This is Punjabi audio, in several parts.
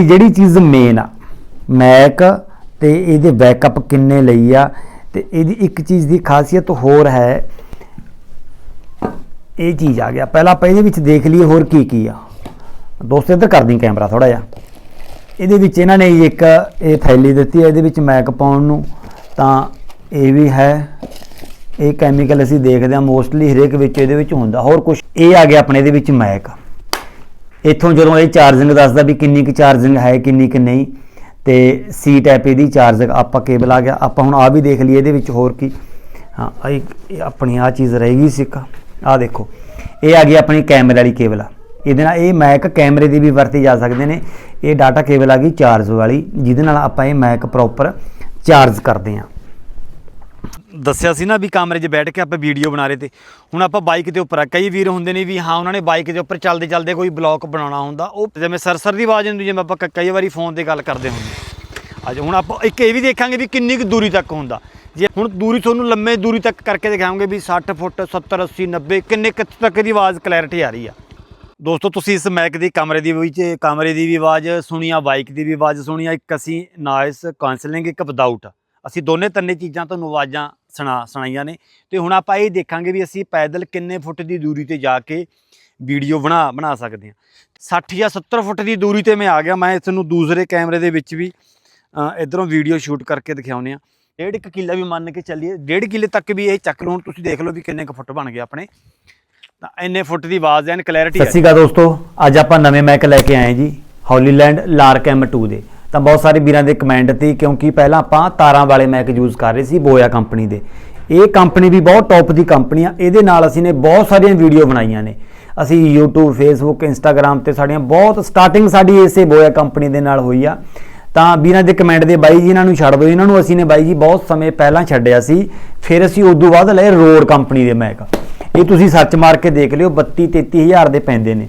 ਜਿਹੜੀ ਚੀਜ਼ ਮੇਨ ਆ ਮੈਕ ਤੇ ਇਹਦੇ ਬੈਕਅਪ ਕਿੰਨੇ ਲਈ ਆ, ਤੇ ਇਹਦੀ ਇੱਕ ਚੀਜ਼ ਦੀ ਖਾਸੀਅਤ ਹੋਰ ਹੈ, ਇਹ ਚੀਜ਼ ਆ ਗਿਆ। ਪਹਿਲਾਂ ਆਪਾਂ ਇਹਦੇ ਵਿੱਚ ਦੇਖ ਲਈਏ ਹੋਰ ਕੀ ਕੀ ਆ। ਦੋਸਤੋ, ਇੱਧਰ ਕਰਦੀ ਕੈਮਰਾ ਥੋੜਾ ਜਿਹਾ। ਇਹਦੇ ਵਿੱਚ ਇਹਨਾਂ ਨੇ ਇੱਕ ਇਹ ਥੈਲੀ ਦਿੱਤੀ ਹੈ ਇਹਦੇ ਵਿੱਚ ਮੈਕ ਪਾਉਣ ਨੂੰ। ਤਾਂ ਇਹ ਵੀ ਹੈ। ਇਹ ਕੈਮੀਕਲ ਅਸੀਂ ਦੇਖਦੇ ਹਾਂ ਮੋਸਟਲੀ ਹਰੇਕ ਵਿੱਚ ਇਹਦੇ ਵਿੱਚ ਹੁੰਦਾ। ਹੋਰ ਕੁਝ ਇਹ ਆ ਗਿਆ ਆਪਣੇ ਇਹਦੇ ਵਿੱਚ ਮੈਕ ਇੱਥੋਂ ਜਦੋਂ ਇਹ ਚਾਰਜਿੰਗ ਦੱਸਦਾ ਵੀ ਕਿੰਨੀ ਕੁ ਚਾਰਜਿੰਗ ਹੈ, ਕਿੰਨੀ ਕੁ ਨਹੀਂ, ਤੇ ਸੀ ਟਾਈਪ ਇਹਦੀ ਚਾਰਜਿੰਗ ਆਪਾਂ ਕੇਬਲ ਆ ਗਿਆ, ਆਪਾਂ ਹੁਣ ਆ ਵੀ ਦੇਖ ਲਈਏ ਇਹਦੇ ਵਿੱਚ ਹੋਰ ਕੀ। ਹਾਂ ਇਹ ਆਪਣੀ ਆ ਚੀਜ਼ ਰਹੇਗੀ ਸਿੱਕਾ ਆ ਦੇਖੋ, ਇਹ ਆ ਗਈ ਆਪਣੀ ਕੈਮਰੇ ਵਾਲੀ ਕੇਬਲ ਆ। ਇਹਦੇ ਨਾਲ ਇਹ ਮੈਕ ਕੈਮਰੇ ਦੀ ਵੀ ਵਰਤੀ ਜਾ ਸਕਦੇ ਨੇ, ਇਹ ਡਾਟਾ ਕੇਬਲ ਆ ਗਈ ਚਾਰਜ ਵਾਲੀ, ਜਿਹਦੇ ਨਾਲ ਆਪਾਂ ਇਹ ਮੈਕ ਪ੍ਰੋਪਰ ਚਾਰਜ ਕਰਦੇ ਹਾਂ। ਦੱਸਿਆ ਸੀ ਨਾ ਵੀ ਕਮਰੇ 'ਚ ਬੈਠ ਕੇ ਆਪਾਂ ਵੀਡੀਓ ਬਣਾ ਰਹੇ ਤੇ। ਹੁਣ ਆਪਾਂ ਬਾਈਕ ਦੇ ਉੱਪਰ ਆ। ਕਈ ਵੀਰ ਹੁੰਦੇ ਨੇ ਵੀ ਹਾਂ, ਉਹਨਾਂ ਨੇ ਬਾਈਕ ਦੇ ਉੱਪਰ ਚੱਲਦੇ ਚੱਲਦੇ ਕੋਈ ਬਲੌਕ ਬਣਾਉਣਾ ਹੁੰਦਾ। ਉਹ ਜਿਵੇਂ ਸਰਸਰ ਦੀ ਆਵਾਜ਼ ਹੁੰਦੀ, ਜਿਵੇਂ ਆਪਾਂ ਕ- ਕਈ ਵਾਰੀ ਫੋਨ ਤੇ ਗੱਲ ਕਰਦੇ ਹੁੰਦੇ। ਅੱਜ ਹੁਣ ਆਪਾਂ ਇੱਕ ਇਹ ਵੀ ਦੇਖਾਂਗੇ ਵੀ ਕਿੰਨੀ ਕੁ ਦੂਰੀ ਤੱਕ ਹੁੰਦਾ। ਜੇ ਹੁਣ ਦੂਰੀ ਤੁਹਾਨੂੰ ਲੰਮੇ ਦੂਰੀ ਤੱਕ ਕਰਕੇ ਦਿਖਾਉਂਗੇ ਵੀ 60 ਫੁੱਟ 70 80 90 ਕਿੰਨੇ ਕਿੱਥੇ ਤੱਕ ਦੀ ਆਵਾਜ਼ ਕਲੈਰਿਟੀ ਆ ਰਹੀ ਆ। ਦੋਸਤੋ, ਤੁਸੀਂ ਇਸ ਮੈਕ ਦੀ ਕਮਰੇ ਦੀ ਵਿੱਚ, ਕਮਰੇ ਦੀ ਵੀ ਆਵਾਜ਼ ਸੁਣੀ ਆ, ਬਾਈਕ ਦੀ ਵੀ ਆਵਾਜ਼ ਸੁਣੀ ਆ। ਇੱਕ ਅਸੀਂ ਨਾਇਸ ਕਾਉਂਸਲਿੰਗ ਇੱਕ ਵਿਦਆਊਟ ਅਸੀਂ ਦੋਨੇ ਤਿੰਨੇ ਚੀਜ਼ਾਂ ਤੁਹਾਨੂੰ ਆਵਾਜ਼ਾਂ ਸੁਣਾ ਸੁਣਾਈਆਂ ਨੇ। ਤੇ ਹੁਣ ਆਪਾਂ ਇਹ ਦੇਖਾਂਗੇ ਵੀ ਅਸੀਂ ਪੈਦਲ ਕਿੰਨੇ ਫੁੱਟ ਦੀ ਦੂਰੀ ਤੇ ਜਾ ਕੇ ਵੀਡੀਓ ਬਣਾ ਬਣਾ ਸਕਦੇ ਹਾਂ। 60 ਜਾਂ 70 ਫੁੱਟ ਦੀ ਦੂਰੀ ਤੇ ਮੈਂ ਆ ਗਿਆ। ਮੈਂ ਇਸ ਨੂੰ ਦੂਸਰੇ ਕੈਮਰੇ ਦੇ ਵਿੱਚ ਵੀ ਅ, ਇੱਧਰੋਂ ਵੀਡੀਓ ਸ਼ੂਟ ਕਰਕੇ ਦਿਖਾਉਨੇ ਆ ਡੇਢ ਕੁ ਕਿੱਲਾ ਵੀ ਮੰਨ ਕੇ ਚੱਲੀਏ। ਡੇਢ ਕਿੱਲੇ ਤੱਕ ਵੀ ਇਹ ਚੱਕ ਲਓ। ਹੁਣ ਤੁਸੀਂ ਦੇਖ ਲਓ ਵੀ ਕਿੰਨੇ ਕੁ ਫੁੱਟ ਬਣ ਗਏ ਆਪਣੇ। ਤਾਂ ਇੰਨੇ ਫੁੱਟ ਦੀ ਆਵਾਜ਼ ਐਨ ਕਲੈਰਿਟੀ ਸਤਿ ਸ਼੍ਰੀ ਅਕਾਲ ਦੋਸਤੋ। ਅੱਜ ਆਪਾਂ ਨਵੇਂ ਮੈਕ ਲੈ ਕੇ ਆਏ ਜੀ। ਹੌਲੀਲੈਂਡ ਲਾਰਕ M2 ਦੇ। ਤਾਂ ਬਹੁਤ ਸਾਰੇ ਵੀਰਾਂ ਦੇ ਕਮੈਂਟ ਤੇ, ਕਿਉਂਕਿ ਪਹਿਲਾਂ ਆਪਾਂ ਤਾਰਾਂ ਵਾਲੇ ਮੈਕ ਯੂਜ਼ ਕਰ ਰਹੇ ਸੀ ਬੋਇਆ ਕੰਪਨੀ ਦੇ। ਇਹ ਕੰਪਨੀ ਵੀ ਬਹੁਤ ਟੌਪ ਦੀ ਕੰਪਨੀ ਆ। ਇਹਦੇ ਨਾਲ ਅਸੀਂ ਨੇ ਬਹੁਤ ਸਾਰੀਆਂ ਵੀਡੀਓ ਬਣਾਈਆਂ ਨੇ। ਅਸੀਂ YouTube, Facebook, Instagram ਤੇ ਸਾਡੀਆਂ ਬਹੁਤ ਸਟਾਰਟਿੰਗ ਸਾਡੀ ਇਸੇ ਬੋਇਆ ਕੰਪਨੀ ਦੇ ਨਾਲ ਹੋਈ ਆ। ਤਾਂ ਵੀਰਾਂ ਦੇ ਕਮੈਂਟ ਦੇ ਬਾਈ ਜੀ ਇਹਨਾਂ ਨੂੰ ਛੱਡ ਦਿਓ। ਇਹਨਾਂ ਨੂੰ ਅਸੀਂ ਨੇ ਬਾਈ ਜੀ ਬਹੁਤ ਸਮੇਂ ਪਹਿਲਾਂ ਛੱਡਿਆ ਸੀ। ਫਿਰ ਅਸੀਂ ਉਦੋਂ ਬਾਅਦ ਲਏ ਰੋਡ ਕੰਪਨੀ ਦੇ ਮੈਕ ਇਹ ਤੁਸੀਂ ਸਰਚ ਮਾਰ ਕੇ ਦੇਖ ਲਿਓ 32 33000 ਦੇ ਪੈਂਦੇ ਨੇ।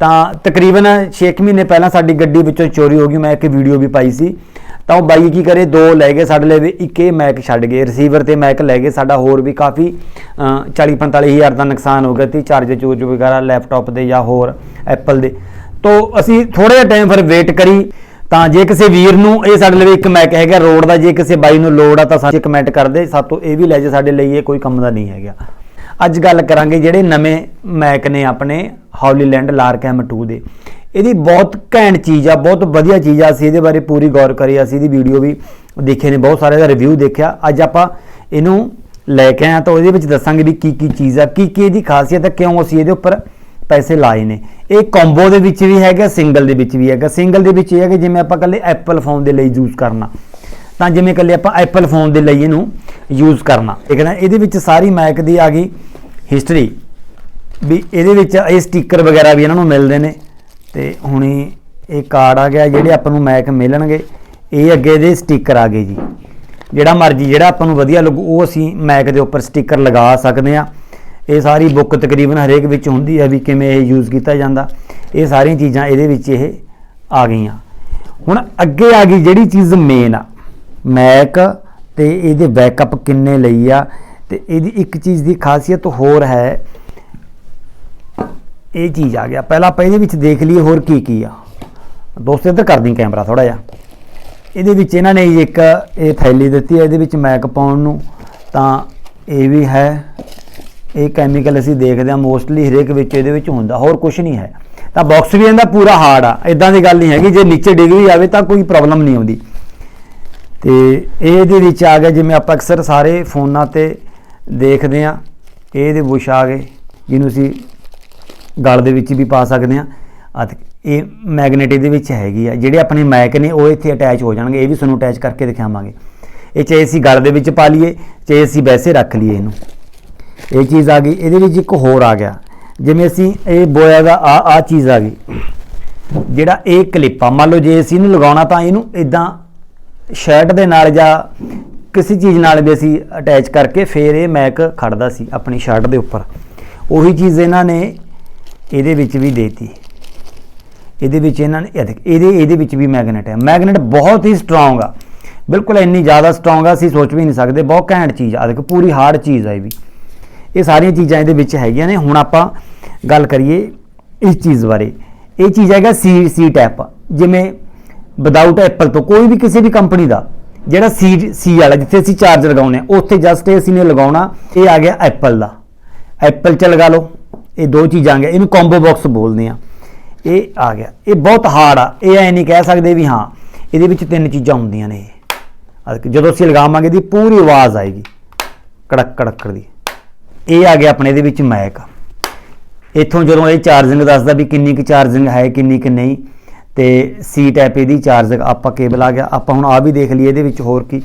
ਤਾਂ ਤਕਰੀਬਨ 6 ਮਹੀਨੇ ਪਹਿਲਾਂ ਸਾਡੀ ਗੱਡੀ ਵਿੱਚੋਂ ਚੋਰੀ ਹੋ ਗਈ, ਮੈਂ ਇੱਕ ਵੀਡੀਓ ਵੀ ਪਾਈ ਸੀ। ਤਾਂ ਉਹ ਬਾਈ ਕੀ ਕਰੇ, ਦੋ ਲੈ ਗਏ ਸਾਡੇ ਲਈ ਵੀ ਇੱਕ ਇਹ ਮੈਕ ਛੱਡ ਗਏ। ਰਿਸੀਵਰ ਤੇ ਮੈਕ ਲੈ ਗਏ, ਸਾਡਾ ਹੋਰ ਵੀ ਕਾਫੀ 40 45000 ਦਾ ਨੁਕਸਾਨ ਹੋ ਗਿਆ ਸੀ ਚਾਰਜਰ ਚੂਰਜ ਵਗੈਰਾ ਲੈਪਟਾਪ ਦੇ ਜਾਂ ਹੋਰ ਐਪਲ ਦੇ। ਤੋਂ ਅਸੀਂ ਥੋੜਾ ਜਿਹਾ ਟਾਈਮ ਫਿਰ ਵੇਟ ਕਰੀ, ਤਾਂ ਜੇ ਕਿਸੇ ਵੀਰ ਨੂੰ ਇਹ ਸਾਡੇ ਲਈ ਇੱਕ ਮੈਕ ਹੈਗਾ, ਰੋਡ ਦਾ, ਜੇ ਕਿਸੇ ਬਾਈ ਨੂੰ ਲੋੜ ਆ ਤਾਂ ਸਾਡੇ ਕਮੈਂਟ ਕਰਦੇ, ਸਾਤੋਂ ਇਹ ਵੀ ਲੈ ਜੇ, ਸਾਡੇ ਲਈ ਇਹ ਕੋਈ ਕੰਮ ਦਾ ਨਹੀਂ ਹੈਗਾ। ਅੱਜ ਗੱਲ ਕਰਾਂਗੇ ਜਿਹੜੇ ਨਵੇਂ ਮੈਕ ਨੇ ਆਪਣੇ ਹੌਲੀਲੈਂਡ ਲਾਰਕ M2 ਦੇ। ਇਹਦੀ ਬਹੁਤ ਘੈਂਟ ਚੀਜ਼ ਆ, ਬਹੁਤ ਵਧੀਆ ਚੀਜ਼ ਆ। ਅਸੀਂ ਇਹਦੇ ਬਾਰੇ ਪੂਰੀ ਗੌਰ ਕਰੀ, ਅਸੀਂ ਇਹਦੀ ਵੀਡੀਓ ਵੀ ਦੇਖੇ ਨੇ, ਬਹੁਤ ਸਾਰੇ ਦਾ ਰਿਵਿਊ ਦੇਖਿਆ। ਅੱਜ ਆਪਾਂ ਇਹਨੂੰ ਲੈ ਕੇ ਆਇਆ ਤਾਂ ਉਹਦੇ ਵਿੱਚ ਦੱਸਾਂਗੇ ਵੀ ਕੀ ਕੀ ਚੀਜ਼ ਆ ਕੀ ਕੀ ਇਹਦੀ ਖਾਸੀਅਤ ਹੈ ਕਿਉਂ ਅਸੀਂ ਇਹਦੇ ਉੱਪਰ ਪੈਸੇ ਲਾਏ ਨੇ। ਇਹ ਕੰਬੋ ਦੇ ਵਿੱਚ ਵੀ ਹੈਗਾ ਸਿੰਗਲ ਦੇ ਵਿੱਚ ਵੀ ਹੈਗਾ। ਸਿੰਗਲ ਦੇ ਵਿੱਚ ਇਹ ਹੈ ਕਿ ਜਿਵੇਂ ਆਪਾਂ ਕੱਲੇ ਐਪਲ ਫੋਨ ਦੇ ਲਈ ਯੂਜ਼ ਕਰਨਾ, ਤਾਂ ਜਿਵੇਂ ਕੱਲੇ ਆਪਾਂ ਐਪਲ ਫੋਨ ਦੇ ਲਈ ਇਹਨੂੰ ਯੂਜ਼ ਕਰਨਾ। ਠੀਕ ਹੈ ਨਾ? ਇਹਦੇ ਵਿੱਚ ਸਾਰੀ ਮੈਕ ਦੀ ਆ ਗਈ। ਹਿਸਟਰੀ ਵੀ ਇਹਦੇ ਵਿੱਚ ਇਹ ਸਟicker ਵਗੈਰਾ ਵੀ ਇਹਨਾਂ ਨੂੰ ਮਿਲਦੇ ਨੇ ਤੇ ਹੁਣੀ ਇਹ ਕਾਰਡ ਆ ਗਿਆ, ਜਿਹੜੇ ਆਪਾਂ ਨੂੰ ਮੈਕ ਮਿਲਣਗੇ, ਇਹ ਅੱਗੇ ਇਹਦੇ ਸਟicker ਆ ਗਏ ਜੀ। ਜਿਹੜਾ ਮਰਜ਼ੀ, ਜਿਹੜਾ ਆਪਾਂ ਨੂੰ ਵਧੀਆ ਲੱਗੂ, ਉਹ ਅਸੀਂ ਮੈਕ ਦੇ ਉੱਪਰ ਸਟicker ਲਗਾ ਸਕਦੇ ਆ ਇਹ ਸਾਰੀ ਬੁੱਕ ਤਕਰੀਬਨ ਹਰੇਕ ਵਿੱਚ ਹੁੰਦੀ ਹੈ ਵੀ ਕਿਵੇਂ ਇਹ ਯੂਜ਼ ਕੀਤਾ ਜਾਂਦਾ। ਇਹ ਸਾਰੀਆਂ ਚੀਜ਼ਾਂ ਇਹਦੇ ਵਿੱਚ ਇਹ ਆ ਗਈਆਂ। ਹੁਣ ਅੱਗੇ ਆ ਗਈ ਜਿਹੜੀ ਚੀਜ਼ ਮੇਨ ਆ। ਮੈਕ ਤੇ ਇਹਦੇ ਬੈਕਅਪ ਕਿੰਨੇ ਲਈ ਆ ਤੇ ਇਹਦੀ ਇੱਕ ਚੀਜ਼ ਦੀ ਖਾਸੀਅਤ ਹੋਰ ਹੈ। ਇਹ ਚੀਜ਼ ਆ ਗਿਆ। ਪਹਿਲਾਂ ਆਪਾਂ ਇਹਦੇ ਵਿੱਚ ਦੇਖ ਲਈਏ ਹੋਰ ਕੀ ਕੀ ਆ। ਦੋਸਤੋ, ਇੱਧਰ ਕਰਦੀ ਕੈਮਰਾ ਥੋੜਾ ਜਿਹਾ। ਇਹਦੇ ਵਿੱਚ ਇਹਨਾਂ ਨੇ ਇੱਕ ਇਹ ਥੈਲੀ ਦਿੱਤੀ ਹੈ ਇਹਦੇ ਵਿੱਚ ਮੈਕ ਪਾਉਣ ਨੂੰ। ਤਾਂ ਇਹ ਵੀ ਹੈ। ਇਹ ਕੈਮੀਕਲ ਅਸੀਂ ਦੇਖਦੇ ਹਾਂ ਮੋਸਟਲੀ ਹਰੇਕ ਵਿੱਚ ਇਹਦੇ ਵਿੱਚ ਹੁੰਦਾ, ਹੋਰ ਕੁਝ ਨਹੀਂ ਹੈ। ਤਾਂ ਬਾਕਸ ਵੀ ਇਹਦਾ ਪੂਰਾ ਹਾਰਡ ਆ। ਇਦਾਂ ਦੀ ਗੱਲ ਨਹੀਂ ਹੈਗੀ, ਜੇ ਨੀਚੇ ਡਿੱਗ ਵੀ ਜਾਵੇ ਤਾਂ ਕੋਈ ਪ੍ਰੋਬਲਮ ਨਹੀਂ ਆਉਂਦੀ। ਤੇ ਇਹਦੇ ਵਿੱਚ ਆ ਗਿਆ, ਜਿਵੇਂ ਆਪਾਂ ਅਕਸਰ ਸਾਰੇ ਫੋਨਾਂ ਤੇ ਦੇਖਦੇ ਆ ਇਹ ਇਹਦੇ ਬੁਸ਼ ਆ ਗਏ, ਜਿਹਨੂੰ ਅਸੀਂ ਗਲ ਦੇ ਵਿੱਚ ਵੀ ਪਾ ਸਕਦੇ ਆ ਅਤੇ ਇਹ ਮੈਗਨੇਟ ਇਹਦੇ ਵਿੱਚ ਹੈਗੀ ਆ। ਜਿਹੜੇ ਆਪਣੇ ਮੈਕ ਨੇ, ਉਹ ਇੱਥੇ ਅਟੈਚ ਹੋ ਜਾਣਗੇ। ਇਹ ਵੀ ਤੁਹਾਨੂੰ ਅਟੈਚ ਕਰਕੇ ਦਿਖਾਵਾਂਗੇ। ਇਹ ਚਾਹੇ ਅਸੀਂ ਗਲ ਦੇ ਵਿੱਚ ਪਾ ਲਈਏ, ਚਾਹੇ ਅਸੀਂ ਵੈਸੇ ਰੱਖ ਲਈਏ ਇਹਨੂੰ। ਇਹ ਚੀਜ਼ ਆ ਗਈ। ਇਹਦੇ ਵਿੱਚ ਇੱਕ ਹੋਰ ਆ ਗਿਆ। ਜਿਵੇਂ ਅਸੀਂ ਇਹ ਬੋਇਆ ਦਾ ਆ ਆ ਚੀਜ਼ ਆ ਗਈ। ਜਿਹੜਾ ਇਹ ਕਲਿੱਪ ਆ, ਮੰਨ ਲਓ ਜੇ ਅਸੀਂ ਇਹਨੂੰ ਲਗਾਉਣਾ ਤਾਂ ਇਹਨੂੰ ਇਦਾਂ ਸ਼ਰਟ ਦੇ ਨਾਲ ਜਾਂ ਕਿਸੇ ਚੀਜ਼ ਨਾਲ ਵੀ ਅਸੀਂ ਅਟੈਚ ਕਰਕੇ ਫੇਰ ਇਹ ਮੈਕ ਖੜਦਾ ਸੀ ਆਪਣੀ ਸ਼ਰਟ ਦੇ ਉੱਪਰ। ਉਹੀ ਚੀਜ਼ ਇਹਨਾਂ ਨੇ ਇਹਦੇ ਵਿੱਚ ਵੀ ਦੇਤੀ। ਇਹਦੇ ਵਿੱਚ ਇਹਨਾਂ ਨੇ ਇਹਦੇ ਇਹਦੇ ਵਿੱਚ ਵੀ ਮੈਗਨੇਟ ਹੈ। ਮੈਗਨੇਟ ਬਹੁਤ ਹੀ ਸਟਰੋਂਗ ਆ। ਬਿਲਕੁਲ ਇੰਨੀ ਜ਼ਿਆਦਾ ਸਟਰੋਂਗ ਆ, ਅਸੀਂ ਸੋਚ ਵੀ ਨਹੀਂ ਸਕਦੇ। ਬਹੁਤ ਘੈਂਟ ਚੀਜ਼ ਆ। ਦੇਖ, ਪੂਰੀ ਹਾਰਡ ਚੀਜ਼ ਆ ਇਹ ਵੀ। ਇਹ ਸਾਰੀਆਂ ਚੀਜ਼ਾਂ ਇਹਦੇ ਵਿੱਚ ਹੈਗੀਆਂ ਨੇ। ਹੁਣ ਆਪਾਂ ਗੱਲ ਕਰੀਏ ਇਸ ਚੀਜ਼ ਬਾਰੇ। ਇਹ ਚੀਜ਼ ਹੈਗਾ ਸੀ ਸੀ ਟੈਪ ਜਿਵੇਂ ਵਿਦਆਊਟ ਐਪਲ ਤੋਂ ਕੋਈ ਵੀ ਕਿਸੇ ਵੀ ਕੰਪਨੀ ਦਾ ਜਿਹੜਾ ਸੀ ਸੀ ਵਾਲਾ, ਜਿੱਥੇ ਅਸੀਂ ਚਾਰਜ ਲਗਾਉਂਦੇ ਆ ਉੱਥੇ ਜਸਟ ਅਸੀਂ ਨੇ ਲਗਾਉਣਾ, ਇਹ ਆ ਗਿਆ ਐਪਲ ਦਾ। ਐਪਲ ਚ ਲਗਾ ਲਓ, ਇਹ ਦੋ ਚੀਜ਼ਾਂ ਆ ਗਿਆ ਇਹਨੂੰ ਕੰਬੋ ਬਾਕਸ ਬੋਲਦੇ ਆ ਇਹ ਆ ਗਿਆ। ਇਹ ਬਹੁਤ ਹਾਰਡ ਆ। ਇਹ ਐ ਨਹੀਂ ਕਹਿ ਸਕਦੇ ਵੀ ਹਾਂ, ਇਹਦੇ ਵਿੱਚ ਤਿੰਨ ਚੀਜ਼ਾਂ ਹੁੰਦੀਆਂ ਨੇ ਇਹ। ਜਦੋਂ ਅਸੀਂ ਲਗਾਵਾਂਗੇ ਦੀ ਪੂਰੀ ਆਵਾਜ਼ ਆਏਗੀ। ਕੜਕ ਕੜਕ ਦੀ। ਇਹ ਆ ਗਿਆ ਆਪਣੇ ਇਹਦੇ ਵਿੱਚ ਮੈਕ ਇੱਥੋਂ ਜਦੋਂ ਇਹ ਚਾਰਜਿੰਗ ਦੱਸਦਾ ਵੀ ਕਿੰਨੀ ਕੁ ਚਾਰਜਿੰਗ ਹੈ, ਕਿੰਨੀ ਕੁ ਨਹੀਂ ਤੇ ਸੀ ਟੈਪ ਇਹਦੀ ਚਾਰਜ ਆਪਾਂ ਕੇਬਲ ਆ ਗਿਆ। ਆਪਾਂ ਹੁਣ ਆ ਵੀ ਦੇਖ ਲਈਏ, ਇਹਦੇ ਵਿੱਚ ਹੋਰ ਕੀ।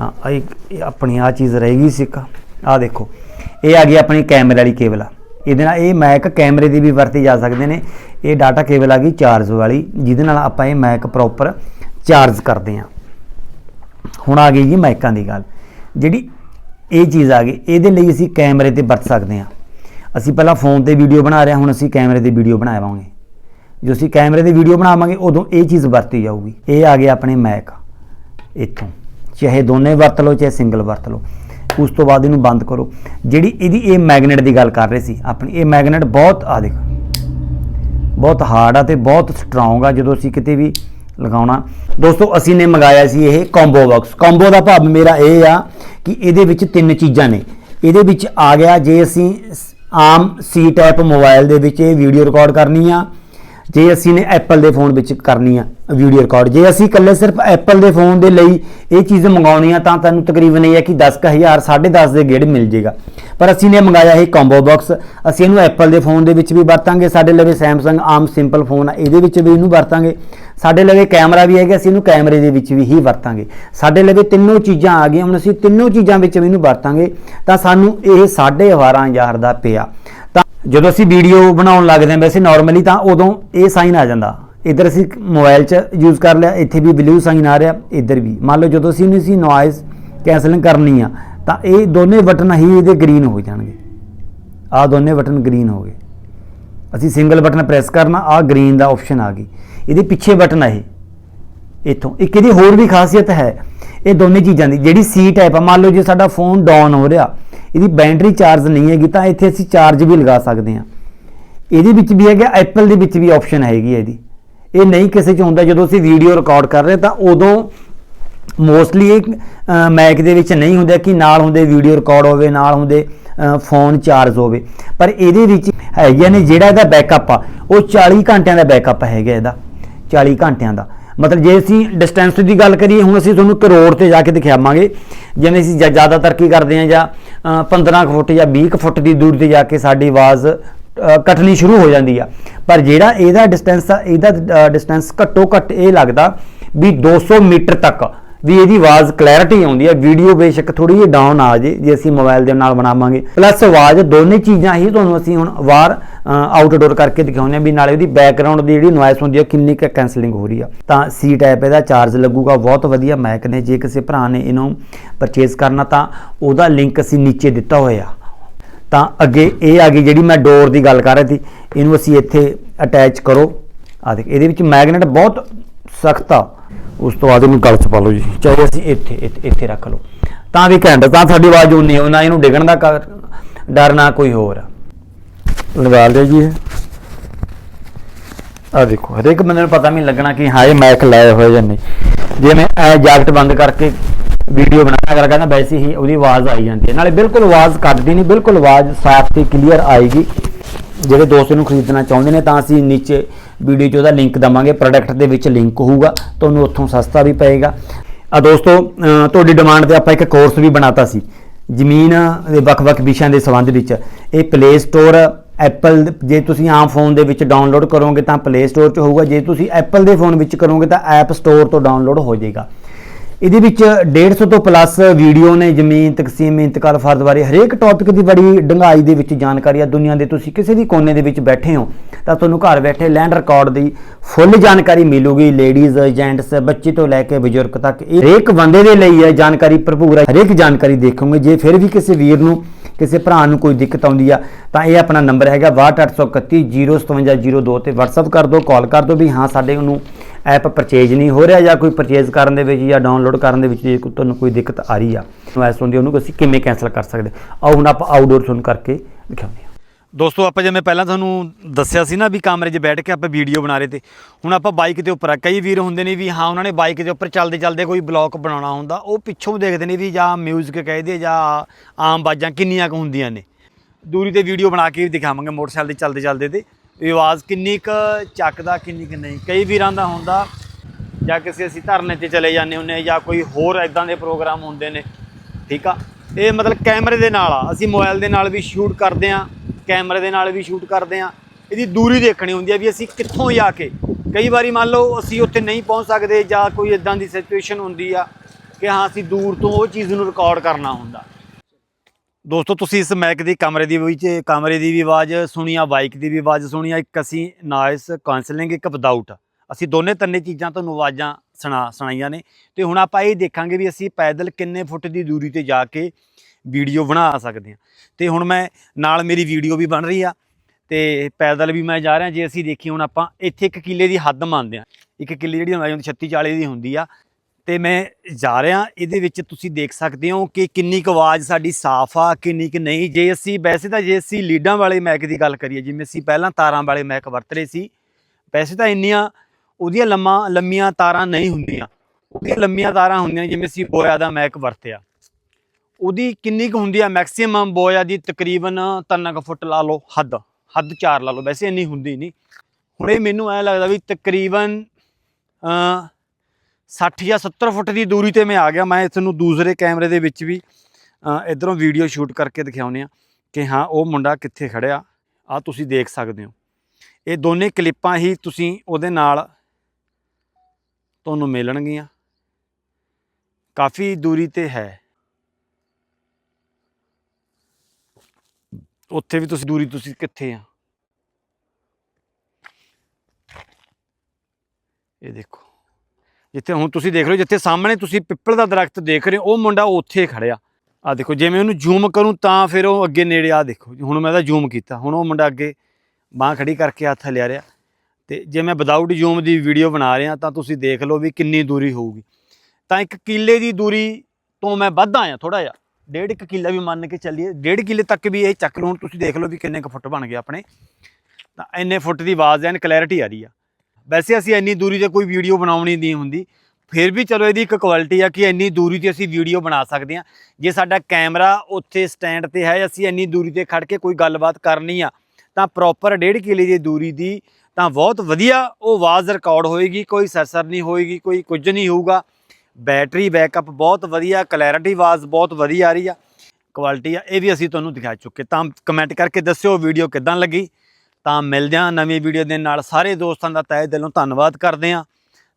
ਹਾਂ ਇਹ ਆਪਣੀ ਆ ਚੀਜ਼ ਰਹੇਗੀ ਸਿੱਕਾ ਆ ਦੇਖੋ, ਇਹ ਆ ਗਈ ਆਪਣੀ ਕੈਮਰੇ ਵਾਲੀ ਕੇਬਲ ਆ। ਇਹਦੇ ਨਾਲ ਇਹ ਮੈਕ ਕੈਮਰੇ ਦੀ ਵੀ ਵਰਤੀ ਜਾ ਸਕਦੇ ਨੇ। ਇਹ ਡਾਟਾ ਕੇਬਲ ਆ ਗਈ ਚਾਰਜ ਵਾਲੀ, ਜਿਹਦੇ ਨਾਲ ਆਪਾਂ ਇਹ ਮੈਕ ਪ੍ਰੋਪਰ ਚਾਰਜ ਕਰਦੇ ਹਾਂ। ਹੁਣ ਆ ਗਈ ਜੀ ਮਾਈਕਾਂ ਦੀ ਗੱਲ। ਜਿਹੜੀ ਇਹ ਚੀਜ਼ ਆ ਗਈ, ਇਹਦੇ ਲਈ ਅਸੀਂ ਕੈਮਰੇ ਤੇ ਵਰਤ ਸਕਦੇ ਹਾਂ। ਅਸੀਂ ਪਹਿਲਾਂ ਫੋਨ ਤੇ ਵੀਡੀਓ ਬਣਾ ਰਹੇ ਹਾਂ, ਹੁਣ ਅਸੀਂ ਕੈਮਰੇ ਤੇ ਵੀਡੀਓ ਬਣਾਵਾਂਗੇ ਜੋ ਅਸੀਂ ਕੈਮਰੇ ਦੀ ਵੀਡੀਓ ਬਣਾਵਾਂਗੇ, ਉਦੋਂ ਇਹ ਚੀਜ਼ ਵਰਤੀ ਜਾਊਗੀ। ਇਹ ਆ ਗਿਆ ਆਪਣੇ ਮੈਕ ਇੱਥੋਂ। ਚਾਹੇ ਦੋਨੇ ਵਰਤ ਲਓ, ਚਾਹੇ ਸਿੰਗਲ ਵਰਤ ਲਓ। ਉਸ ਤੋਂ ਬਾਅਦ ਇਹਨੂੰ ਬੰਦ ਕਰੋ। ਜਿਹੜੀ ਇਹਦੀ ਇਹ ਮੈਗਨੇਟ ਦੀ ਗੱਲ ਕਰ ਰਹੇ ਸੀ, ਆਪਣੀ ਇਹ ਮੈਗਨੇਟ ਬਹੁਤ ਆ ਦੇਖ। ਬਹੁਤ ਹਾਰਡ ਆ ਤੇ ਬਹੁਤ ਸਟਰੋਂਗ ਆ, ਜਦੋਂ ਅਸੀਂ ਕਿਤੇ ਵੀ ਲਗਾਉਣਾ। ਦੋਸਤੋ, ਅਸੀਂ ਨੇ ਮੰਗਾਇਆ ਸੀ ਇਹ ਕੰਬੋ ਬਾਕਸ ਕੰਬੋ ਦਾ ਭਾਵ ਮੇਰਾ ਇਹ ਆ ਕਿ ਇਹਦੇ ਵਿੱਚ ਤਿੰਨ ਚੀਜ਼ਾਂ ਨੇ। ਇਹਦੇ ਵਿੱਚ ਆ ਗਿਆ ਜੇ ਅਸੀਂ ਆਮ ਸੀ ਟਾਈਪ ਮੋਬਾਈਲ ਦੇ ਵਿੱਚ ਇਹ ਵੀਡੀਓ ਰਿਕਾਰਡ ਕਰਨੀ ਆ ਜੇ ਅਸੀਂ ਨੇ ਐਪਲ ਦੇ ਫੋਨ ਵਿੱਚ ਕਰਨੀ ਆ ਵੀਡੀਓ ਰਿਕਾਰਡ ਜੇ ਅਸੀਂ ਇਕੱਲੇ ਸਿਰਫ ਐਪਲ ਦੇ ਫੋਨ ਦੇ ਲਈ ਇਹ ਚੀਜ਼ ਮੰਗਾਉਣੀ ਆ, ਤਾਂ ਤੁਹਾਨੂੰ ਤਕਰੀਬਨ ਇਹ ਹੈ ਕਿ 10000 10.5 ਦੇ ਗੇੜ ਮਿਲ ਜੇਗਾ। ਪਰ ਅਸੀਂ ਨੇ ਮੰਗਾਇਆ ਇਹ ਕੰਬੋ ਬਾਕਸ ਅਸੀਂ ਇਹਨੂੰ ਐਪਲ ਦੇ ਫੋਨ ਦੇ ਵਿੱਚ ਵੀ ਵਰਤਾਂਗੇ, ਸਾਡੇ ਲਵੇ ਸੈਮਸੰਗ ਆਮ ਸਿੰਪਲ ਫੋਨ ਆ, ਇਹਦੇ ਵਿੱਚ ਵੀ ਇਹਨੂੰ ਵਰਤਾਂਗੇ। ਸਾਡੇ ਲਵੇ ਕੈਮਰਾ ਵੀ ਹੈਗਾ, ਅਸੀਂ ਇਹਨੂੰ ਕੈਮਰੇ ਦੇ ਵਿੱਚ ਵੀ ਹੀ ਵਰਤਾਂਗੇ। ਸਾਡੇ ਲਵੇ ਤਿੰਨੋਂ ਚੀਜ਼ਾਂ ਆ ਗਈਆਂ, ਹੁਣ ਅਸੀਂ ਤਿੰਨੋਂ ਚੀਜ਼ਾਂ ਵਿੱਚ ਵੀ ਇਹਨੂੰ ਵਰਤਾਂਗੇ, ਤਾਂ ਸਾਨੂੰ ਇਹ 12500 ਦਾ ਪਿਆ। ਜਦੋਂ ਅਸੀਂ ਵੀਡੀਓ ਬਣਾਉਣ ਲੱਗਦੇ ਹਾਂ ਵੈਸੇ ਨਾਰਮਲੀ ਤਾਂ ਉਦੋਂ ਇਹ ਸਾਈਨ ਆ ਜਾਂਦਾ। ਇੱਧਰ ਅਸੀਂ ਮੋਬਾਈਲ 'ਚ ਯੂਜ਼ ਕਰ ਲਿਆ, ਇੱਥੇ ਵੀ ਬਲੂ ਸਾਈਨ ਆ ਰਿਹਾ, ਇੱਧਰ ਵੀ। ਮੰਨ ਲਓ ਜਦੋਂ ਅਸੀਂ ਇਹਨੂੰ ਅਸੀਂ ਨੋਇਜ਼ ਕੈਂਸਲਿੰਗ ਕਰਨੀ ਆ, ਤਾਂ ਇਹ ਦੋਨੇ ਬਟਨ ਹੀ ਇਹਦੇ ਗ੍ਰੀਨ ਹੋ ਜਾਣਗੇ। ਆਹ ਦੋਨੇ ਬਟਨ ਗ੍ਰੀਨ ਹੋ ਗਏ। ਅਸੀਂ ਸਿੰਗਲ ਬਟਨ ਪ੍ਰੈਸ ਕਰਨਾ, ਆਹ ਗ੍ਰੀਨ ਦਾ ਆਪਸ਼ਨ ਆ ਗਈ। ਇਹਦੇ ਪਿੱਛੇ ਬਟਨ ਆ ਇਹ। ਇੱਥੋਂ। ਇੱਕ ਇਹਦੀ ਹੋਰ ਵੀ ਖਾਸੀਅਤ ਹੈ, ਇਹ ਦੋਨੇ ਚੀਜ਼ਾਂ ਦੀ। ਜਿਹੜੀ ਸੀ ਟਾਈਪ ਆ, ਮੰਨ ਲਓ ਜੇ ਸਾਡਾ ਫੋਨ ਡਾਊਨ ਹੋ ਰਿਹਾ ਇਹਦੀ ਬੈਟਰੀ ਚਾਰਜ ਨਹੀਂ ਹੈਗੀ ਤਾਂ ਇੱਥੇ ਅਸੀਂ ਚਾਰਜ ਵੀ ਲਗਾ ਸਕਦੇ ਹਾਂ। ਇਹਦੇ ਵਿੱਚ ਵੀ ਹੈਗਾ ਐਪਲ ਦੇ ਵਿੱਚ ਵੀ ਆਪਸ਼ਨ ਹੈਗੀ ਹੈ ਇਹਦੀ। ਇਹ ਨਹੀਂ ਕਿਸੇ ਚ ਹੁੰਦਾ, ਜਦੋਂ ਅਸੀਂ ਵੀਡੀਓ ਰਿਕਾਰਡ ਕਰ ਰਹੇ ਤਾਂ ਉਦੋਂ ਮੋਸਟਲੀ ਇਹ ਮੈਕ ਦੇ ਵਿੱਚ ਨਹੀਂ ਹੁੰਦਾ ਕਿ ਨਾਲ ਹੁੰਦੇ ਵੀਡੀਓ ਰਿਕਾਰਡ ਹੋਵੇ, ਨਾਲ ਹੁੰਦੇ ਫੋਨ ਚਾਰਜ ਹੋਵੇ। ਪਰ ਇਹਦੇ ਵਿੱਚ ਹੈਗੀਆਂ ਨੇ ਜਿਹੜਾ ਇਹਦਾ ਬੈਕਅਪ ਆ, ਉਹ 40 ਘੰਟਿਆਂ ਦਾ ਬੈਕਅਪ ਹੈਗਾ ਇਹਦਾ। 40 ਘੰਟਿਆਂ ਦਾ। ਮਤਲਬ ਜੇ ਅਸੀਂ ਡਿਸਟੈਂਸ ਦੀ ਗੱਲ ਕਰੀਏ ਹੁਣ ਅਸੀਂ ਤੁਹਾਨੂੰ ਕਰੋੜ ਤੇ ਜਾ ਕੇ ਦਿਖਾਵਾਂਗੇ। ਜਿਵੇਂ ਅਸੀਂ ਜ- ਜ਼ਿਆਦਾਤਰ ਕੀ ਕਰਦੇ ਹਾਂ ਜਾਂ ਅ, 15 ਕੁ ਫੁੱਟ ਜਾਂ 20 ਕੁ ਫੁੱਟ ਦੀ ਦੂਰੀ ਤੇ ਜਾ ਕੇ ਸਾਡੀ ਆਵਾਜ਼ ਕੱਟਣੀ ਸ਼ੁਰੂ ਹੋ ਜਾਂਦੀ ਆ। ਪਰ ਜਿਹੜਾ ਇਹਦਾ ਡਿਸਟੈਂਸ ਆ ਇਹਦਾ ਡਿਸਟੈਂਸ ਘੱਟੋ ਘੱਟ ਇਹ ਲੱਗਦਾ ਵੀ 200 ਮੀਟਰ ਤੱਕ ਵੀ ਇਹਦੀ ਆਵਾਜ਼ ਕਲੈਰਿਟੀ ਆਉਂਦੀ ਹੈ ਵੀਡੀਓ ਬੇਸ਼ੱਕ ਥੋੜੀ ਜਿਹੀ ਡਾਊਨ ਆ ਜੇ ਜੇ ਅਸੀਂ ਮੋਬਾਈਲ ਦੇ ਨਾਲ ਬਣਾਵਾਂਗੇ। ਪਲੱਸ ਆਵਾਜ਼ ਦੋਨੇ ਚੀਜ਼ਾਂ ਹੀ ਤੁਹਾਨੂੰ ਅਸੀਂ ਹੁਣ ਵਾਰ ਆਊਟਡੋਰ ਕਰਕੇ ਦਿਖਾਉਂਦੇ ਹਾਂ ਵੀ ਨਾਲੇ ਉਹਦੀ ਬੈਕਗ੍ਰਾਉਂਡ ਦੀ ਜਿਹੜੀ ਨੋਇਸ ਹੁੰਦੀ ਹੈ ਕਿੰਨੀ ਕੁ ਕੈਂਸਲਿੰਗ ਹੋ ਰਹੀ ਆ। ਤਾਂ ਸੀ ਟਾਈਪ ਇਹਦਾ ਚਾਰਜ ਲੱਗੂਗਾ, ਬਹੁਤ ਵਧੀਆ ਮੈਕ ਨੇ। ਜੇ ਕਿਸੇ ਭਰਾ ਨੇ ਇਹਨੂੰ ਪਰਚੇਸ ਕਰਨਾ ਤਾਂ ਉਹਦਾ ਲਿੰਕ ਅਸੀਂ ਨੀਚੇ ਦਿੱਤਾ ਹੋਇਆ। ਤਾਂ ਅੱਗੇ ਇਹ ਆ ਗਈ ਜਿਹੜੀ ਮੈਂ ਡੋਰ ਦੀ ਗੱਲ ਕਰ ਰਿਹਾ ਸੀ, ਇਹਨੂੰ ਅਸੀਂ ਇੱਥੇ ਅਟੈਚ ਕਰੋ। ਆ ਦੇਖ, ਇਹਦੇ ਵਿੱਚ ਮੈਗਨੇਟ ਬਹੁਤ ਸਖਤ ਆ। ਉਸ ਤੋਂ ਬਾਅਦ ਇਹਨੂੰ ਗਲ ਚ ਪਾ ਲਓ ਜੀ। ਚਾਹੇ ਅਸੀਂ ਇੱਥੇ, ਇੱਥੇ- ਇੱਥੇ ਰੱਖ ਲਓ। ਤਾਂ ਵੀ ਘੰਟਾ, ਤਾਂ ਸਾਡੀ ਆਵਾਜ਼ ਉਨੀ ਹੋ ਇਹਨੂੰ ਡਿੱਗਣ ਦਾ ਕਰ- ਡਰ ਨਾ ਕੋਈ ਹੋਰ। ਆ ਲਗਾ ਲਿਆ ਜੀ ਇਹ। ਆ ਦੇਖੋ, ਹਰੇਕ ਬੰਦੇ ਨੂੰ ਪਤਾ ਨਹੀਂ ਲੱਗਣਾ ਕਿ ਹਾਂ ਇਹ ਮੈਕ ਲਾਇਆ ਹੋਇਆ ਜਾਂ ਨਹੀਂ। ਮੈਂ ਐ ਜੈਕਟ ਬੰਦ ਕਰਕੇ ਵੀਡੀਓ ਬਣਾਇਆ ਅਗਰ ਕਹਿੰਦਾ ਵੈਸੇ ਹੀ ਉਹਦੀ ਆਵਾਜ਼ ਆਈ ਜਾਂਦੀ ਹੈ। ਨਾਲੇ ਬਿਲਕੁਲ ਆਵਾਜ਼ ਕੱਟਦੀ ਨਹੀਂ, ਬਿਲਕੁਲ ਆਵਾਜ਼ ਸਾਫ਼ ਤੇ ਕਲੀਅਰ ਆਏਗੀ। ਜਿਹੜੇ ਦੋਸਤ ਨੂੰ ਖਰੀਦਣਾ ਚਾਹੁੰਦੇ ਨੇ ਤਾਂ ਅਸੀਂ ਨੀਚੇ ਵੀਡੀਓ 'ਚ ਉਹਦਾ ਲਿੰਕ ਦਵਾਂਗੇ ਪ੍ਰੋਡਕਟ ਦੇ ਵਿੱਚ ਲਿੰਕ ਹੋਊਗਾ, ਤੁਹਾਨੂੰ ਉੱਥੋਂ ਸਸਤਾ ਵੀ ਪਏਗਾ। ਆ ਦੋਸਤੋ ਤੁਹਾਡੀ ਡਿਮਾਂਡ ਤੇ ਆਪਾਂ ਇੱਕ ਕੋਰਸ ਵੀ ਬਣਾਤਾ ਸੀ। ਜ਼ਮੀਨ ਦੇ ਵੱਖ-ਵੱਖ ਵਿਸ਼ਿਆਂ ਦੇ ਸੰਬੰਧ ਵਿੱਚ। ਇਹ ਪਲੇ ਸਟੋਰ ਐਪਲ ਜੇ ਤੁਸੀਂ ਆਮ ਫੋਨ ਦੇ ਵਿੱਚ ਡਾਊਨਲੋਡ ਕਰੋਗੇ ਤਾਂ ਪਲੇ ਸਟੋਰ 'ਚ ਹੋਊਗਾ। ਜੇ ਤੁਸੀਂ ਐਪਲ ਦੇ ਫੋਨ ਵਿੱਚ ਕਰੋਗੇ ਤਾਂ ਐਪ ਸਟੋਰ ਤੋਂ ਡਾਊਨਲੋਡ ਹੋ ਜਾਏਗਾ। ਇਹਦੇ ਵਿੱਚ 150 ਤੋਂ ਪਲੱਸ ਵੀਡੀਓ ਨੇ, ਜ਼ਮੀਨ, ਤਕਸੀਮ, ਇੰਤਕਾਲ ਫਰਦ ਬਾਰੇ ਹਰੇਕ ਟੌਪਿਕ ਦੀ ਬੜੀ ਡੰਗਾਈ ਦੇ ਵਿੱਚ ਜਾਣਕਾਰੀ ਆ ਦੁਨੀਆ ਦੇ। ਤੁਸੀਂ ਕਿਸੇ ਵੀ ਕੋਨੇ ਦੇ ਵਿੱਚ ਬੈਠੇ ਹੋ ਤਾਂ ਤੁਹਾਨੂੰ ਘਰ ਬੈਠੇ ਲੈਂਡ ਰਿਕਾਰਡ ਦੀ ਫੁੱਲ ਜਾਣਕਾਰੀ ਮਿਲੂਗੀ। ਲੇਡੀਜ਼ ਜੈਂਟਸ ਬੱਚੇ ਤੋਂ ਲੈ ਕੇ ਬਜ਼ੁਰਗ ਤੱਕ ਇਹ ਹਰੇਕ ਬੰਦੇ ਦੇ ਲਈ ਹੈ ਜਾਣਕਾਰੀ ਭਰਪੂਰ ਹੈ। ਹਰੇਕ ਜਾਣਕਾਰੀ ਦੇਖੋਗੇ। ਜੇ ਫਿਰ ਵੀ ਕਿਸੇ ਵੀਰ ਨੂੰ ਕਿਸੇ ਭਰਾ ਨੂੰ ਕੋਈ ਦਿੱਕਤ ਆਉਂਦੀ ਆ, ਤਾਂ ਇਹ ਆਪਣਾ ਨੰਬਰ ਹੈਗਾ 6281305702 ਤੇ WhatsApp ਕਰ ਦਿਓ ਕਾਲ ਕਰ ਦਿਓ ਵੀ ਹਾਂ, ਸਾਡੇ ਨੂੰ ਐਪ ਪਰਚੇਜ ਨਹੀਂ ਹੋ ਰਿਹਾ ਜਾਂ ਕੋਈ ਪਰਚੇਜ ਕਰਨ ਦੇ ਵਿੱਚ ਜਾਂ ਡਾਊਨਲੋਡ ਕਰਨ ਦੇ ਵਿੱਚ ਜੇ ਤੁਹਾਨੂੰ ਕੋਈ ਦਿੱਕਤ ਆ ਰਹੀ ਆ ਐਸ ਹੁੰਦੀ ਉਹਨੂੰ ਅਸੀਂ ਕਿਵੇਂ ਕੈਨਸਲ ਕਰ ਸਕਦੇ। ਆਓ ਹੁਣ ਆਪਾਂ ਆਊਟਡੋਰ ਸੁਣ ਕਰਕੇ ਦਿਖਾਉਂਦੇ ਹਾਂ। ਦੋਸਤੋ, ਆਪਾਂ ਜਿਵੇਂ ਪਹਿਲਾਂ ਤੁਹਾਨੂੰ ਦੱਸਿਆ ਸੀ ਨਾ ਵੀ ਕਮਰੇ 'ਚ ਬੈਠ ਕੇ ਆਪਾਂ ਵੀਡੀਓ ਬਣਾ ਰਹੇ ਤੇ, ਹੁਣ ਆਪਾਂ ਬਾਈਕ ਦੇ ਉੱਪਰ ਆ। ਕਈ ਵੀਰ ਹੁੰਦੇ ਨੇ ਵੀ ਹਾਂ, ਉਹਨਾਂ ਨੇ ਬਾਈਕ ਦੇ ਉੱਪਰ ਚੱਲਦੇ ਚੱਲਦੇ ਕੋਈ ਬਲੌਕ ਬਣਾਉਣਾ ਹੁੰਦਾ, ਉਹ ਪਿੱਛੋਂ ਦੇਖਦੇ ਨੇ ਵੀ ਜਾਂ ਮਿਊਜ਼ਿਕ ਕਹਦੇ ਜਾਂ ਆਮ ਬਾਜਾਂ ਕਿੰਨੀਆਂ ਕੁ ਹੁੰਦੀਆਂ ਨੇ। ਦੂਰੀ ਤੇ ਵੀਡੀਓ ਬਣਾ ਕੇ ਵੀ ਦਿਖਾਵਾਂਗੇ ਮੋਟਰਸਾਈਕਲ ਤੇ ਚੱਲਦੇ ਚੱਲਦੇ ਤੇ, ਵੀ ਆਵਾਜ਼ ਕਿੰਨੀ ਕੁ ਚੱਕਦਾ, ਕਿੰਨੀ ਕੁ ਨਹੀਂ। ਕਈ ਵੀਰਾਂ ਦਾ ਹੁੰਦਾ, ਜਾਂ ਕਿਸੇ ਅਸੀਂ ਧਰਨੇ ਤੇ ਚਲੇ ਜਾਂਦੇ ਹੁੰਨੇ ਜਾਂ ਕੋਈ ਹੋਰ ਐਦਾਂ ਦੇ ਪ੍ਰੋਗਰਾਮ ਹੁੰਦੇ ਨੇ, ਠੀਕ ਆ? ਇਹ ਮਤਲਬ ਕੈਮਰੇ ਦੇ ਨਾਲ ਆ, ਅਸੀਂ ਮੋਬਾਈਲ ਦੇ ਨਾਲ ਵੀ ਸ਼ੂਟ ਕਰਦੇ ਆ ਕੈਮਰੇ ਦੇ ਨਾਲ ਵੀ ਸ਼ੂਟ ਕਰਦੇ ਆ ਇਹਦੀ ਦੂਰੀ ਦੇਖਣੀ ਹੁੰਦੀ ਹੈ ਵੀ ਅਸੀਂ ਕਿੱਥੋਂ ਜਾ ਕੇ। ਕਈ ਵਾਰੀ ਮੰਨ ਲਓ ਅਸੀਂ ਉੱਥੇ ਨਹੀਂ ਪਹੁੰਚ ਸਕਦੇ ਜਾਂ ਕੋਈ ਇਦਾਂ ਦੀ ਸਿਚੁਏਸ਼ਨ ਹੁੰਦੀ ਆ ਕਿ ਹਾਂ, ਅਸੀਂ ਦੂਰ ਤੋਂ ਉਹ ਚੀਜ਼ ਨੂੰ ਰਿਕਾਰਡ ਕਰਨਾ ਹੁੰਦਾ। ਦੋਸਤੋ, ਤੁਸੀਂ ਇਸ ਮੈਕ ਦੀ ਕਮਰੇ ਦੀ ਵਿੱਚ, ਕਮਰੇ ਦੀ ਵੀ ਆਵਾਜ਼ ਸੁਣੀ ਆ ਬਾਈਕ ਦੀ ਵੀ ਆਵਾਜ਼ ਸੁਣੀ ਆ। ਇੱਕ ਅਸੀਂ ਨਾਇਸ ਕਾਉਂਸਲਿੰਗ ਇੱਕ ਵਿਦਆਊਟ ਅਸੀਂ ਦੋਨੇ ਤਿੰਨੇ ਚੀਜ਼ਾਂ ਤੁਹਾਨੂੰ ਆਵਾਜ਼ਾਂ ਸੁਣਾ ਸੁਣਾਈਆਂ ਨੇ। ਤੇ ਹੁਣ ਆਪਾਂ ਇਹ ਦੇਖਾਂਗੇ ਵੀ ਅਸੀਂ ਪੈਦਲ ਕਿੰਨੇ ਫੁੱਟ ਦੀ ਦੂਰੀ ਤੇ ਜਾ ਕੇ ਵੀਡੀਓ ਬਣਾ ਸਕਦੇ ਹਾਂ। ਤੇ ਹੁਣ ਮੈਂ, ਨਾਲ ਮੇਰੀ ਵੀਡੀਓ ਵੀ ਬਣ ਰਹੀ ਆ, ਤੇ ਪੈਦਲ ਵੀ ਮੈਂ ਜਾ ਰਿਹਾ, ਜੇ ਅਸੀਂ ਦੇਖੀ ਹੁਣ ਆਪਾਂ, ਇੱਥੇ ਇੱਕ ਕਿੱਲੇ ਦੀ ਹੱਦ ਮੰਨਦੇ ਆ ਇੱਕ ਕਿੱਲੇ ਜਿਹੜੀ ਹੁੰਦੀ 36 40 ਦੀ ਹੁੰਦੀ ਆ। ਤੇ ਮੈਂ ਜਾ ਰਿਹਾ, ਇਹਦੇ ਵਿੱਚ ਤੁਸੀਂ ਦੇਖ ਸਕਦੇ ਹੋ ਕਿ ਕਿੰਨੀ ਕੁ ਆਵਾਜ਼ ਸਾਡੀ ਸਾਫ਼ ਆ, ਕਿੰਨੀ ਕੁ ਨਹੀਂ। ਜੇ ਅਸੀਂ, ਵੈਸੇ ਤਾਂ ਜੇ ਅਸੀਂ ਲੀਡਾਂ ਵਾਲੇ ਮੈਕ ਦੀ ਗੱਲ ਕਰੀਏ, ਜਿਵੇਂ ਅਸੀਂ ਪਹਿਲਾਂ ਤਾਰਾਂ ਵਾਲੇ ਮੈਕ ਵਰਤ ਰਹੇ ਸੀ, ਵੈਸੇ ਤਾਂ ਇੰਨੀਆਂ, ਉਹਦੀਆਂ ਲੰਮਾ, ਲੰਮੀਆਂ ਤਾਰਾਂ ਨਹੀਂ ਹੁੰਦੀਆਂ। ਉਹਦੀਆਂ ਲੰਮੀਆਂ ਤਾਰਾਂ ਹੁੰਦੀਆਂ, ਜਿਵੇਂ ਅਸੀਂ ਬੋਇਆ ਦਾ ਮੈਕ ਵਰਤਿਆ। ਉਹਦੀ ਕਿੰਨੀ ਕੁ ਹੁੰਦੀ ਆ ਮੈਕਸਿਮਮ ਬੋਇਆ ਦੀ ਤਕਰੀਬਨ 3 ਫੁੱਟ ਲਾ ਲਓ ਹੱਦ ਹੱਦ 4 ਲਾ ਲਓ ਵੈਸੇ ਇੰਨੀ ਹੁੰਦੀ ਨਹੀਂ। ਹੁਣ ਇਹ ਮੈਨੂੰ ਐ ਲੱਗਦਾ ਵੀ ਤਕਰੀਬਨ ਅ 60 ਜਾਂ 70 ਫੁੱਟ ਦੀ ਦੂਰੀ ਤੇ ਮੈਂ ਆ ਗਿਆ ਮੈਂ ਇਸ ਨੂੰ ਦੂਸਰੇ ਕੈਮਰੇ ਦੇ ਵਿੱਚ ਵੀ ਅ, ਇੱਧਰੋਂ ਵੀਡੀਓ ਸ਼ੂਟ ਕਰਕੇ ਦਿਖਾਉਨੇ ਆ ਕਿ ਹਾਂ ਉਹ ਮੁੰਡਾ ਕਿੱਥੇ ਖੜਿਆ ਆ ਤੁਸੀਂ ਦੇਖ ਸਕਦੇ ਹੋ। ਇਹ ਦੋਨੇ ਕਲਿੱਪਾਂ ਹੀ ਤੁਸੀਂ ਉਹਦੇ ਨਾਲ ਤੁਹਾਨੂੰ ਮਿਲਣਗੀਆਂ। ਕਾਫੀ ਦੂਰੀ ਤੇ ਹੈ। ਉੱਥੇ ਵੀ ਤੁਸੀਂ ਦੂਰੀ ਤੁਸੀਂ ਕਿੱਥੇ ਆ? ਇਹ ਦੇਖੋ। ਜਿੱਥੇ ਹੁਣ ਤੁਸੀਂ ਦੇਖ ਰਹੇ ਹੋ, ਜਿੱਥੇ ਸਾਹਮਣੇ ਤੁਸੀਂ ਪਿੱਪਲ ਦਾ ਦਰਖਤ ਦੇਖ ਰਹੇ ਹੋ, ਉਹ ਮੁੰਡਾ ਉੱਥੇ ਖੜਿਆ। ਆ ਦੇਖੋ, ਜੇ ਮੈਂ ਉਹਨੂੰ ਜ਼ੂਮ ਕਰੂੰ ਤਾਂ ਫਿਰ ਉਹ ਅੱਗੇ ਨੇੜੇ ਆ ਦੇਖੋ, ਹੁਣ ਮੈਂ ਤਾਂ ਜ਼ੂਮ ਕੀਤਾ। ਹੁਣ ਉਹ ਮੁੰਡਾ ਅੱਗੇ ਬਾਹ ਖੜੀ ਕਰਕੇ ਹੱਥ ਲਿਆ ਰਿਹਾ। ਤੇ ਜੇ ਮੈਂ ਵਿਦਆਊਟ ਜ਼ੂਮ ਦੀ ਵੀਡੀਓ ਬਣਾ ਰਿਹਾ ਤਾਂ ਤੁਸੀਂ ਦੇਖ ਲਓ ਵੀ ਕਿੰਨੀ ਦੂਰੀ ਹੋਊਗੀ। ਤਾਂ ਇੱਕ ਕਿੱਲੇ ਦੀ ਦੂਰੀ ਤੋਂ ਮੈਂ ਵੱਧ ਆਇਆ ਥੋੜਾ ਜਿਹਾ। ਡੇਢ ਕੁ ਕਿੱਲਾ ਵੀ ਮੰਨ ਕੇ ਚੱਲੀਏ, ਡੇਢ ਕਿੱਲੇ ਤੱਕ ਵੀ ਇਹ ਚੱਕ ਲਓ, ਹੁਣ ਤੁਸੀਂ ਦੇਖ ਲਓ ਵੀ ਕਿੰਨੇ ਕੁ ਫੁੱਟ ਬਣ ਗਏ ਆਪਣੇ। ਤਾਂ ਇੰਨੇ ਫੁੱਟ ਦੀ ਆਵਾਜ਼ ਐਨ ਕਲੈਰਿਟੀ ਆ ਰਹੀ ਆ। ਵੈਸੇ ਅਸੀਂ ਇੰਨੀ ਦੂਰੀ ਤੇ ਕੋਈ ਵੀਡੀਓ ਬਣਾਉਣੀ ਨਹੀਂ ਹੁੰਦੀ। ਫਿਰ ਵੀ ਚਲੋ ਇਹਦੀ ਇੱਕ ਕੁਆਲਿਟੀ ਆ ਕਿ ਇੰਨੀ ਦੂਰੀ ਤੇ ਅਸੀਂ ਵੀਡੀਓ ਬਣਾ ਸਕਦੇ ਹਾਂ ਜੇ ਸਾਡਾ ਕੈਮਰਾ ਉੱਥੇ ਸਟੈਂਡ ਤੇ ਹੈ, ਅਸੀਂ ਇੰਨੀ ਦੂਰੀ ਤੇ ਖੜ ਕੇ ਕੋਈ ਗੱਲਬਾਤ ਕਰਨੀ ਆ, ਤਾਂ ਪ੍ਰੋਪਰ ਡੇਢ ਕਿਲੇ ਦੀ ਦੂਰੀ ਦੀ ਤਾਂ ਬਹੁਤ ਵਧੀਆ ਉਹ ਆਵਾਜ਼ ਰਿਕਾਰਡ ਹੋਏਗੀ, ਕੋਈ ਸਰਸਰ ਨਹੀਂ ਹੋਏਗੀ, ਕੋਈ ਕੁਝ ਨਹੀਂ ਹੋਊਗਾ। ਬੈਟਰੀ ਬੈਕਅਪ ਬਹੁਤ ਵਧੀਆ ਕਲੈਰਿਟੀ ਆਵਾਜ਼ ਬਹੁਤ ਵਧੀਆ ਆ ਰਹੀ ਆ ਕੁਆਲਿਟੀ ਆ, ਇਹ ਵੀ ਅਸੀਂ ਤੁਹਾਨੂੰ ਦਿਖਾ ਚੁੱਕੇ। ਤਾਂ ਕਮੈਂਟ ਕਰਕੇ ਦੱਸਿਓ ਵੀਡੀਓ ਕਿਦਾਂ ਲੱਗੀ। ਤਾਂ ਮਿਲਦੇ ਹਾਂ ਨਵੀਂ ਵੀਡੀਓ ਦੇ ਨਾਲ। ਸਾਰੇ ਦੋਸਤਾਂ ਦਾ ਤਹਿ ਦਿਲੋਂ ਧੰਨਵਾਦ ਕਰਦੇ ਹਾਂ।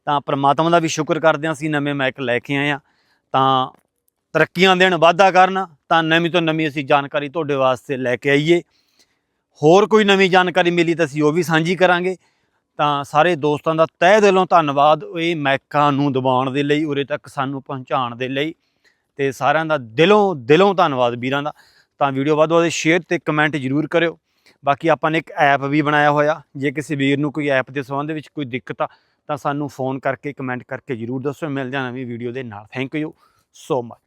ਤਾਂ ਪ੍ਰਮਾਤਮਾ ਦਾ ਵੀ ਸ਼ੁਕਰ ਕਰਦੇ ਹਾਂ ਅਸੀਂ ਨਵੇਂ ਮਾਈਕ ਲੈ ਕੇ ਆਏ ਹਾਂ। ਤਾਂ ਤਰੱਕੀਆਂ ਦੇਣ ਵਾਧਾ ਕਰਨ। ਤਾਂ ਨਵੀਂ ਤੋਂ ਨਵੀਂ ਅਸੀਂ ਜਾਣਕਾਰੀ ਤੁਹਾਡੇ ਵਾਸਤੇ ਲੈ ਕੇ ਆਈਏ। ਹੋਰ ਕੋਈ ਨਵੀਂ ਜਾਣਕਾਰੀ ਮਿਲੀ ਤਾਂ ਅਸੀਂ ਉਹ ਵੀ ਸਾਂਝੀ ਕਰਾਂਗੇ। ਤਾਂ ਸਾਰੇ ਦੋਸਤਾਂ ਦਾ ਤਹਿ ਦਿਲੋਂ ਧੰਨਵਾਦ ਇਹ ਮਾਈਕਾਂ ਨੂੰ ਦਬਾਉਣ ਦੇ ਲਈ, ਉਰੇ ਤੱਕ ਸਾਨੂੰ ਪਹੁੰਚਾਉਣ ਦੇ ਲਈ ਤੇ ਸਾਰਿਆਂ ਦਾ ਦਿਲੋਂ ਦਿਲੋਂ ਧੰਨਵਾਦ ਵੀਰਾਂ ਦਾ। ਤਾਂ ਵੀਡੀਓ ਵੱਧ ਤੋਂ ਵੱਧ ਸ਼ੇਅਰ ਤੇ ਕਮੈਂਟ ਜ਼ਰੂਰ ਕਰਿਓ। ਬਾਕੀ ਆਪਾਂ ਨੇ ਇੱਕ ਐਪ ਵੀ ਬਣਾਇਆ ਹੋਇਆ। ਜੇ ਕਿਸੇ ਵੀਰ ਨੂੰ ਕੋਈ ਐਪ ਦੇ ਸੰਬੰਧ ਵਿੱਚ ਕੋਈ ਦਿੱਕਤ ਆ, ਤਾਂ ਸਾਨੂੰ ਫੋਨ ਕਰਕੇ ਕਮੈਂਟ ਕਰਕੇ ਜ਼ਰੂਰ ਦੱਸੋ। ਮਿਲ ਜਾਣਾ ਨਵੀਂ ਵੀਡੀਓ ਦੇ ਨਾਲ। Thank you so much.